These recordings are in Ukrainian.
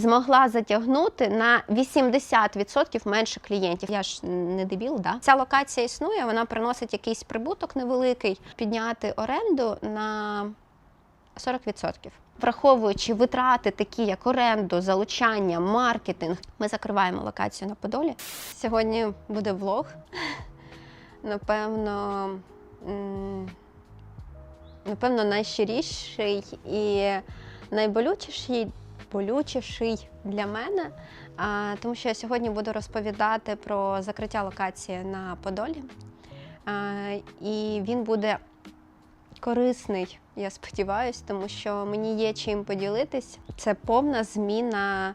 змогла затягнути на 80% менше клієнтів. Я ж не дебіл, да? Ця локація існує, вона приносить якийсь прибуток невеликий, підняти оренду на 40%. Враховуючи витрати, такі як оренду, залучання, маркетинг, ми закриваємо локацію на Подолі. Сьогодні буде влог. Напевно, напевно, найщиріший і найболючіший болючіший для мене, тому що я сьогодні буду розповідати про закриття локації на Подолі. І він буде корисний, я сподіваюся, тому що мені є чим поділитись. Це повна зміна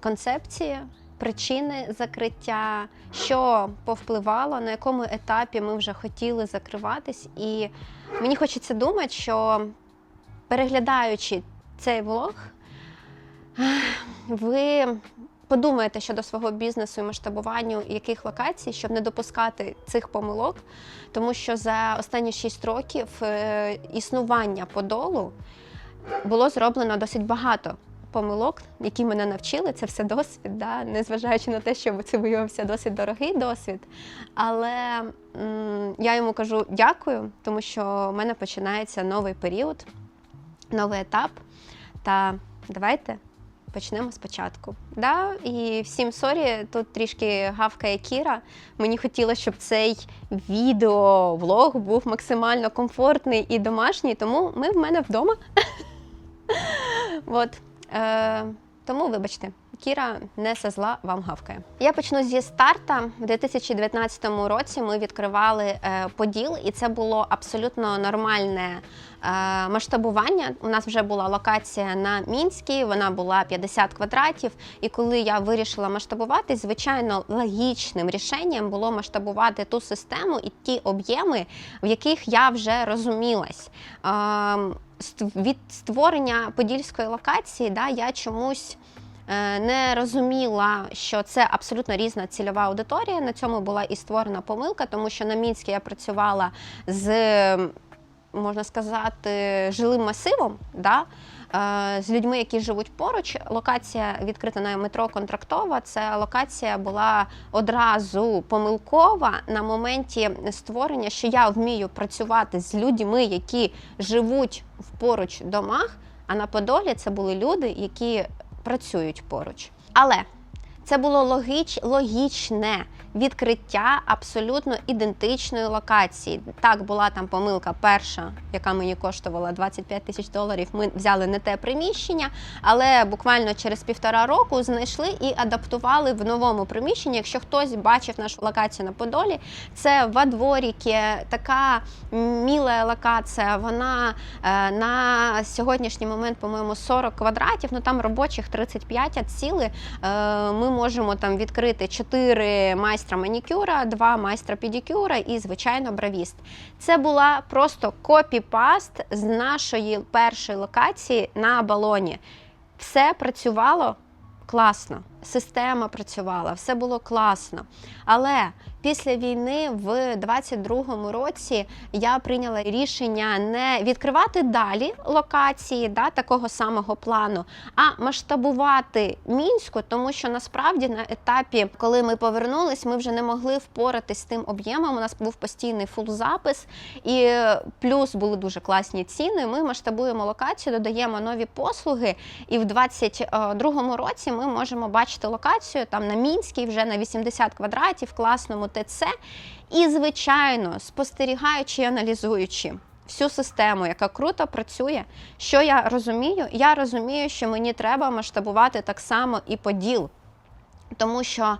концепції, причини закриття, що повпливало, на якому етапі ми вже хотіли закриватись. І мені хочеться думати, що переглядаючи цей влог, ви подумаєте щодо свого бізнесу і масштабуванню яких локацій, щоб не допускати цих помилок, тому що за останні 6 років е, існування подолу було зроблено досить багато. Помилок, які мене навчили, це все досвід, да? незважаючи на те, що це виявився досить дорогий досвід. Але м, я йому кажу дякую, тому що в мене починається новий період, новий етап. Та давайте почнемо спочатку. Да? І всім сорі, тут трішки гавкає Кіра. Мені хотілося, щоб цей відео-влог був максимально комфортний і домашній, тому ми в мене вдома. От. Е, тому, вибачте, Кіра не со зла вам гавкає. Я почну зі старта. У 2019 році ми відкривали е, поділ, і це було абсолютно нормальне е, масштабування. У нас вже була локація на Мінській, вона була 50 квадратів. І коли я вирішила масштабуватись, звичайно, логічним рішенням було масштабувати ту систему і ті об'єми, в яких я вже розумілась. Е, від створення подільської локації да, я чомусь не розуміла, що це абсолютно різна цільова аудиторія. На цьому була і створена помилка, тому що на Мінській я працювала з, можна сказати, жилим масивом. Да? е, З людьми, які живуть поруч, локація відкрита на метро Контрактова. Це локація була одразу помилкова на моменті створення, що я вмію працювати з людьми, які живуть в поруч домах. А на Подолі це були люди, які працюють поруч. Але це було логіч, логічне відкриття абсолютно ідентичної локації. Так, була там помилка перша, яка мені коштувала 25 тисяч доларів. Ми взяли не те приміщення, але буквально через півтора року знайшли і адаптували в новому приміщенні. Якщо хтось бачив нашу локацію на Подолі, це в Адворіки, така міла локація. Вона е, на сьогоднішній момент, по-моєму, 40 квадратів. Ну там робочих 35 відсіли. Е, Ми можемо там відкрити 4 майстра манікюра, два майстра педикюра і, звичайно, бравіст. Це була просто копі-паст з нашої першої локації на балоні. Все працювало класно, система працювала, все було класно. Але після війни в 22-му році я прийняла рішення не відкривати далі локації да, такого самого плану, а масштабувати мінську, тому що насправді на етапі, коли ми повернулись, ми вже не могли впоратись з тим об'ємом. У нас був постійний фул-запис, і плюс були дуже класні ціни. Ми масштабуємо локацію, додаємо нові послуги. І в 22-му році ми можемо бачити локацію там на Мінській, вже на 80 квадратів, в класному ТЦ. І, звичайно, спостерігаючи і аналізуючи всю систему, яка круто працює, що я розумію? Я розумію, що мені треба масштабувати так само і поділ, тому що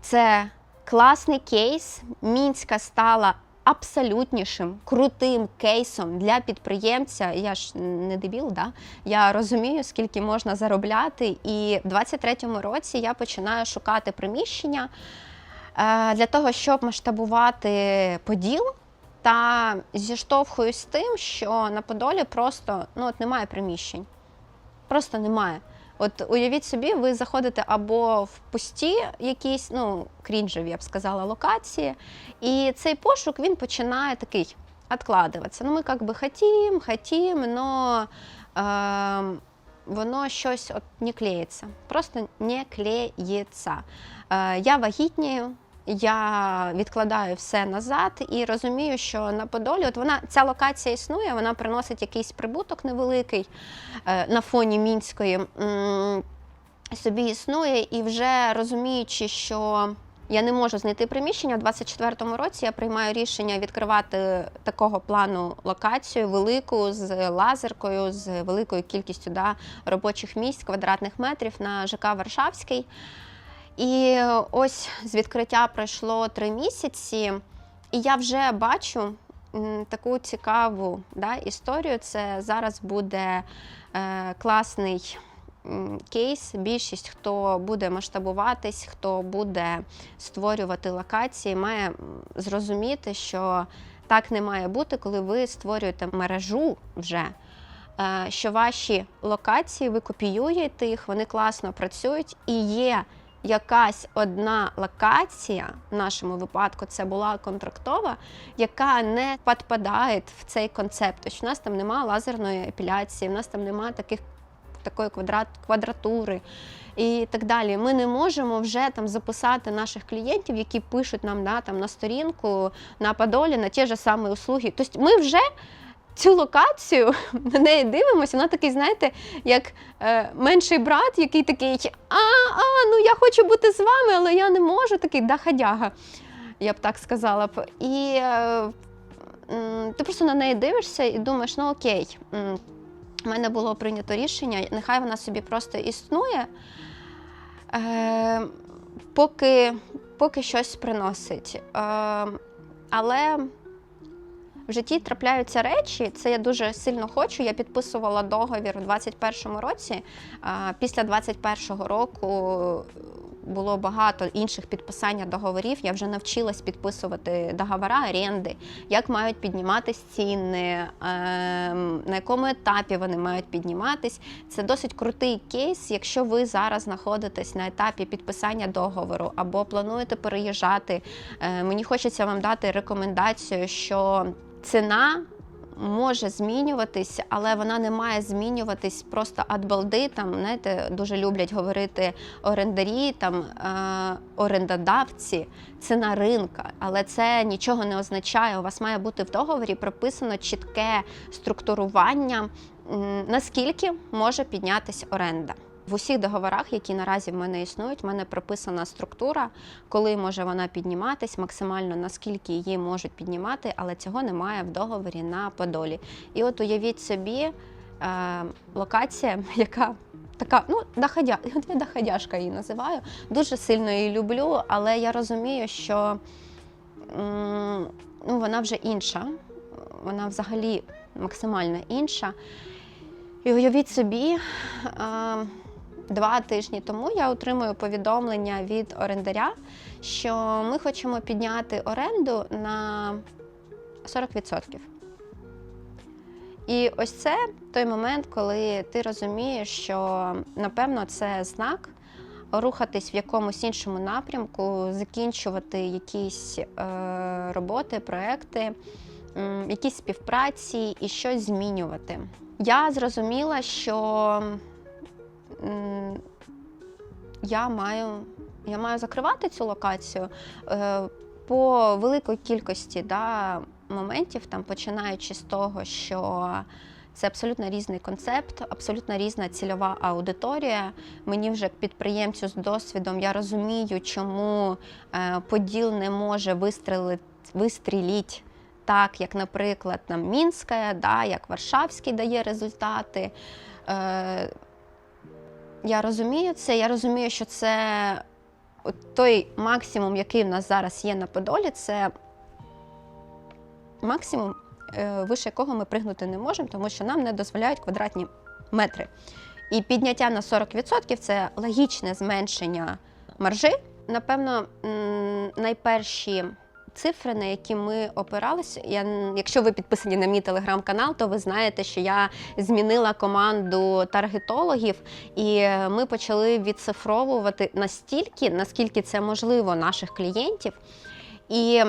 це класний кейс. Мінська стала абсолютнішим крутим кейсом для підприємця. Я ж не дебіл, да? я розумію, скільки можна заробляти. І в 23-му році я починаю шукати приміщення е, для того, щоб масштабувати поділ. Та зіштовхуюсь з тим, що на Подолі просто ну, от немає приміщень. Просто немає. От уявіть собі, ви заходите або в пусті якісь, ну, крінжеві, я б сказала, локації, і цей пошук він починає такий откладываться. Ну, ми як би хотім, хотім, но е, воно щось от не клеїться. Просто не клеїться. Е, я вагітнію, я відкладаю все назад і розумію, що на Подолі от вона ця локація існує, вона приносить якийсь прибуток невеликий е, на фоні мінської. Собі існує, і вже розуміючи, що я не можу знайти приміщення. У 24-му році я приймаю рішення відкривати такого плану локацію, велику з лазеркою, з великою кількістю да, робочих місць, квадратних метрів на ЖК Варшавський. І ось з відкриття пройшло три місяці, і я вже бачу таку цікаву да, історію. Це зараз буде е, класний кейс. Більшість, хто буде масштабуватись, хто буде створювати локації, має зрозуміти, що так не має бути, коли ви створюєте мережу вже. е, Що ваші локації ви копіюєте їх, вони класно працюють і є якась одна локація, в нашому випадку це була контрактова, яка не підпадає в цей концепт. Тобто в нас там немає лазерної епіляції, в нас там немає таких такої квадрат, квадратури і так далі. Ми не можемо вже там записати наших клієнтів, які пишуть нам да, там, на сторінку на Подолі на ті ж самі услуги. Тобто ми вже цю локацію на неї дивимося, вона такий, знаєте, як е, менший брат, який такий, а, а, ну я хочу бути з вами, але я не можу, такий дахадяга, я б так сказала б. І е, м, ти просто на неї дивишся і думаєш, ну окей, в мене було прийнято рішення, нехай вона собі просто існує, е, поки, поки щось приносить. Е, але в житті трапляються речі. Це я дуже сильно хочу. Я підписувала договір у 21-му році. Після 21-го року було багато інших підписання договорів. Я вже навчилась підписувати договори оренди, як мають підніматись ціни, ем, на якому етапі вони мають підніматись. Це досить крутий кейс, якщо ви зараз знаходитесь на етапі підписання договору або плануєте переїжджати. Е, Мені хочеться вам дати рекомендацію, що ціна може змінюватись, але вона не має змінюватись просто ад. Там знаєте, дуже люблять говорити орендарі, там е, орендодавці, ціна ринка. Але це нічого не означає. У вас має бути в договорі прописано чітке структурування, наскільки може піднятись оренда. В усіх договорах, які наразі в мене існують, в мене прописана структура, коли може вона підніматись, максимально наскільки її можуть піднімати, але цього немає в договорі на Подолі. І от уявіть собі е, локація, яка така, ну, доходя, я доходяшка її називаю. Дуже сильно її люблю, але я розумію, що ну, вона вже інша, вона взагалі максимально інша. І уявіть собі, е, два тижні тому я отримую повідомлення від орендаря, що ми хочемо підняти оренду на 40%. І ось це той момент, коли ти розумієш, що напевно це знак рухатись в якомусь іншому напрямку, закінчувати якісь е, роботи, проекти, м, якісь співпраці і щось змінювати. Я зрозуміла, що я маю, я маю закривати цю локацію е, по великій кількості да, моментів, там, починаючи з того, що це абсолютно різний концепт, абсолютно різна цільова аудиторія. Мені вже як підприємцю з досвідом я розумію, чому е, поділ не може вистрілити, вистрілити так, як, наприклад, там Мінська, да, як Варшавський дає результати. Е, я розумію це, я розумію, що це той максимум, який в нас зараз є на Подолі, це максимум, е, вище якого ми пригнути не можемо, тому що нам не дозволяють квадратні метри. І підняття на 40% це логічне зменшення маржи. Напевно, найперші цифри, на які ми опиралися. Я, якщо ви підписані на мій телеграм-канал, то ви знаєте, що я змінила команду таргетологів, і ми почали відцифровувати настільки, наскільки це можливо, наших клієнтів. І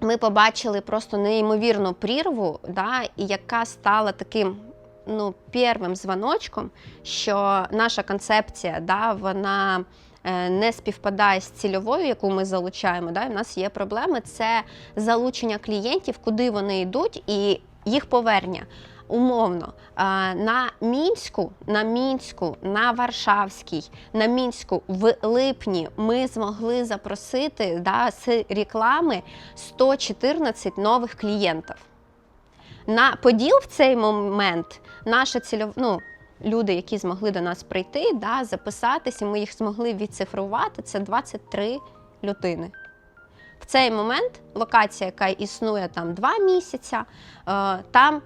ми побачили просто неймовірну прірву, да, яка стала таким ну, первим дзвоночком, що наша концепція, да, вона е, не співпадає з цільовою, яку ми залучаємо. Да, і в нас є проблеми. Це залучення клієнтів, куди вони йдуть, і їх повернення. Умовно, е, на мінську, на мінську, на Варшавській, на мінську в липні ми змогли запросити да, з реклами 114 нових клієнтів. На поділ в цей момент наша цільов... ну, люди, які змогли до нас прийти, да, записатися, ми їх змогли відцифрувати. Це 23 людини. В цей момент локація, яка існує там 2 місяці, е, там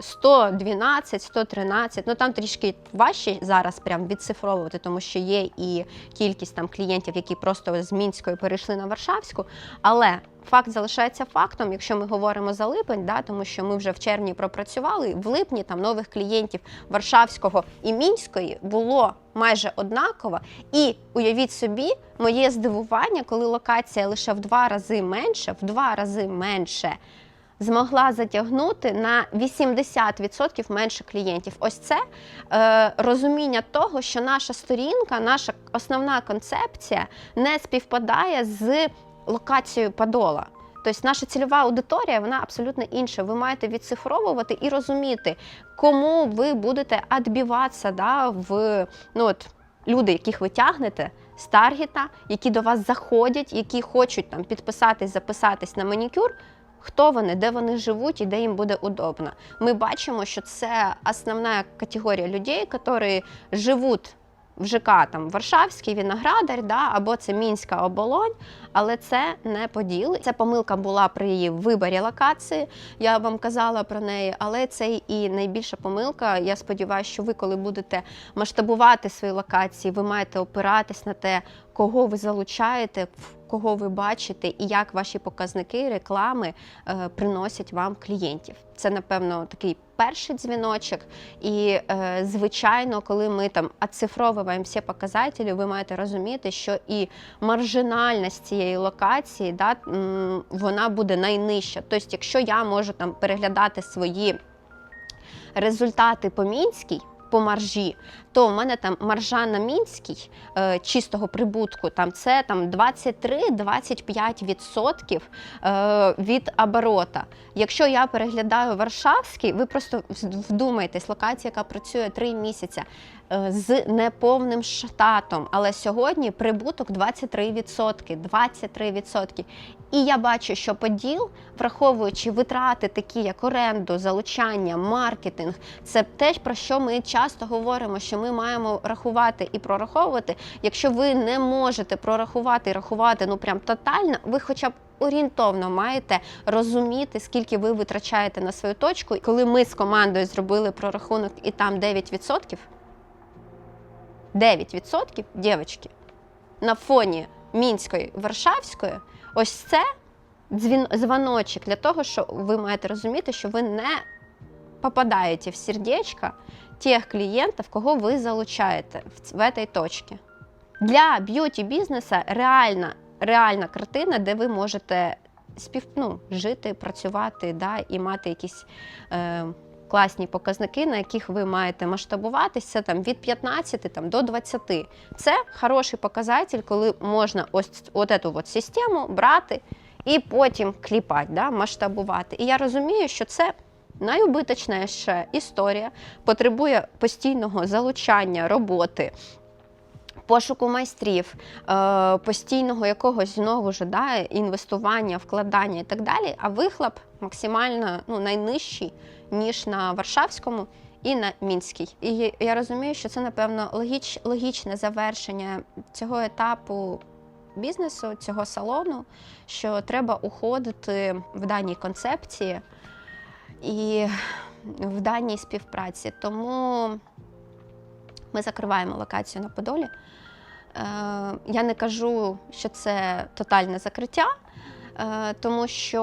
112, 113, ну там трішки важче зараз прям відцифровувати, тому що є і кількість там клієнтів, які просто з Мінської перейшли на Варшавську. Але факт залишається фактом, якщо ми говоримо за липень, да, тому що ми вже в червні пропрацювали, в липні там нових клієнтів Варшавського і Мінської було майже однаково. І уявіть собі, моє здивування, коли локація лише в два рази менше, в два рази менше змогла затягнути на 80% менше клієнтів. Ось це е, розуміння того, що наша сторінка, наша основна концепція не співпадає з локацією Подола. Тобто наша цільова аудиторія вона абсолютно інша. Ви маєте відцифровувати і розуміти, кому ви будете відбиватися да, в ну от, люди, яких ви тягнете з таргета, які до вас заходять, які хочуть там підписатись, записатись на манікюр. Хто вони, де вони живуть і де їм буде удобно. Ми бачимо, що це основна категорія людей, які живуть в ЖК там Варшавський, Віноградар, да, або це Мінська оболонь, але це не поділ. Ця помилка була при її виборі локації. Я вам казала про неї, але це і найбільша помилка. Я сподіваюся, що ви, коли будете масштабувати свої локації, ви маєте опиратись на те, кого ви залучаєте, кого ви бачите, і як ваші показники реклами е, приносять вам клієнтів. Це, напевно, такий перший дзвіночок. І, е, звичайно, коли ми там оцифровуємо всі показателі, ви маєте розуміти, що і маржинальність цієї локації да, вона буде найнижча. Тобто, якщо я можу там переглядати свої результати по мінській, по маржі, то в мене там маржа на мінській е, чистого прибутку, там це там 23-25% е, від оборота. Якщо я переглядаю Варшавський, ви просто вдумайтесь, локація, яка працює 3 місяці з неповним штатом, але сьогодні прибуток 23%. 23%. І я бачу, що поділ, враховуючи витрати, такі як оренду, залучання, маркетинг, це те, про що ми часто говоримо, що ми маємо рахувати і прораховувати. Якщо ви не можете прорахувати і рахувати ну прям тотально, ви хоча б орієнтовно маєте розуміти, скільки ви витрачаєте на свою точку. Коли ми з командою зробили прорахунок і там 9%, 9% дівчатки, на фоні мінської Варшавської, ось це дзвін, дзвоночок для того, що ви маєте розуміти, що ви не попадаєте в сердечко тих клієнтів, кого ви залучаєте в, в цій точці. Для б'юті бізнесу реальна, реальна картина, де ви можете спів, ну, жити, працювати да, і мати якісь. Е, Класні показники, на яких ви маєте масштабуватися, там від 15 там, до 20. Це хороший показатель, коли можна ось от от систему брати і потім кліпати, да, масштабувати. І я розумію, що це найубиточніша історія, потребує постійного залучання роботи. Пошуку майстрів, е, постійного якогось знову ж да, інвестування, вкладання і так далі. А вихлоп максимально ну, найнижчий, ніж на Варшавському і на Мінській. І я розумію, що це, напевно, логіч, логічне завершення цього етапу бізнесу, цього салону, що треба уходити в даній концепції і в даній співпраці. Тому ми закриваємо локацію на Подолі. Е, Я не кажу, що це тотальне закриття, е, тому що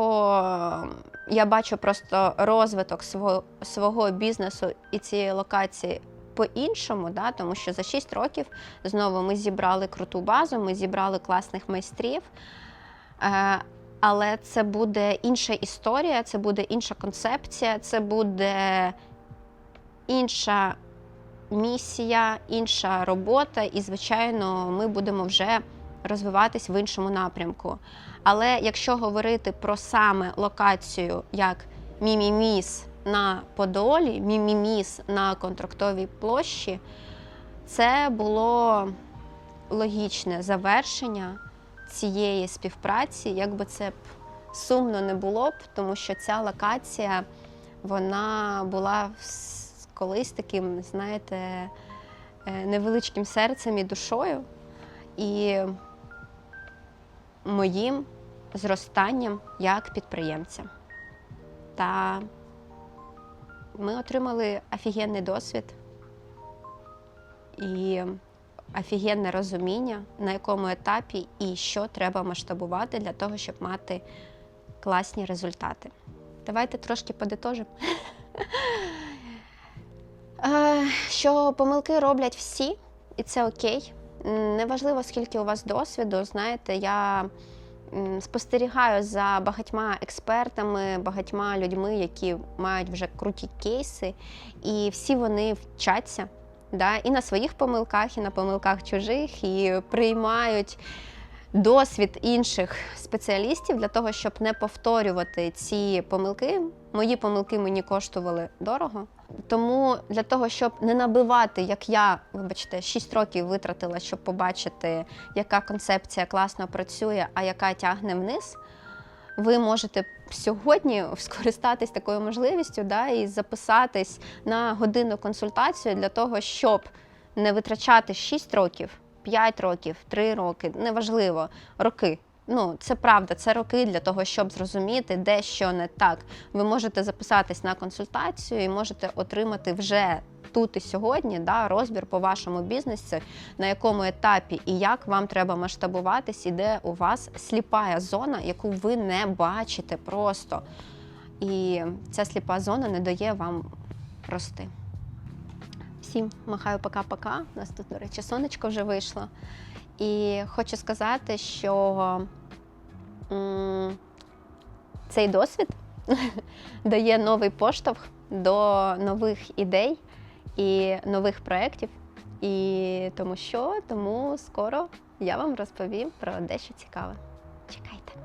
я бачу просто розвиток свого, свого бізнесу і цієї локації по-іншому, да, тому що за 6 років знову ми зібрали круту базу, ми зібрали класних майстрів. Е, але це буде інша історія, це буде інша концепція, це буде інша місія, інша робота, і, звичайно, ми будемо вже розвиватись в іншому напрямку. Але якщо говорити про саме локацію як Міміміс на Подолі, Міміміс на контрактовій площі, це було логічне завершення цієї співпраці, як би це б сумно не було б, тому що ця локація вона була колись таким, знаєте, е, невеличким серцем і душою, і моїм зростанням як підприємця. Та ми отримали офігенний досвід і офігенне розуміння, на якому етапі і що треба масштабувати для того, щоб мати класні результати. Давайте трошки подитожимо. Е, Що помилки роблять всі, і це окей. Неважливо, скільки у вас досвіду. Знаєте, я спостерігаю за багатьма експертами, багатьма людьми, які мають вже круті кейси, і всі вони вчаться да, і на своїх помилках, і на помилках чужих, і приймають досвід інших спеціалістів для того, щоб не повторювати ці помилки. Мої помилки мені коштували дорого. Тому для того, щоб не набивати, як я, вибачте, 6 років витратила, щоб побачити, яка концепція класно працює, а яка тягне вниз, ви можете сьогодні скористатись такою можливістю да, і записатись на годинну консультацію для того, щоб не витрачати 6 років, 5 років, 3 роки, неважливо, роки. Ну, це правда, це роки для того, щоб зрозуміти, де що не так. Ви можете записатись на консультацію і можете отримати вже тут і сьогодні да, розбір по вашому бізнесу, на якому етапі і як вам треба масштабуватись, і де у вас сліпая зона, яку ви не бачите просто. І ця сліпа зона не дає вам рости. Всім махаю пока-пока. У нас тут, до речі, сонечко вже вийшло. І хочу сказати, що цей досвід дає новий поштовх до нових ідей і нових проєктів. І тому що, тому скоро я вам розповім про дещо цікаве. Чекайте.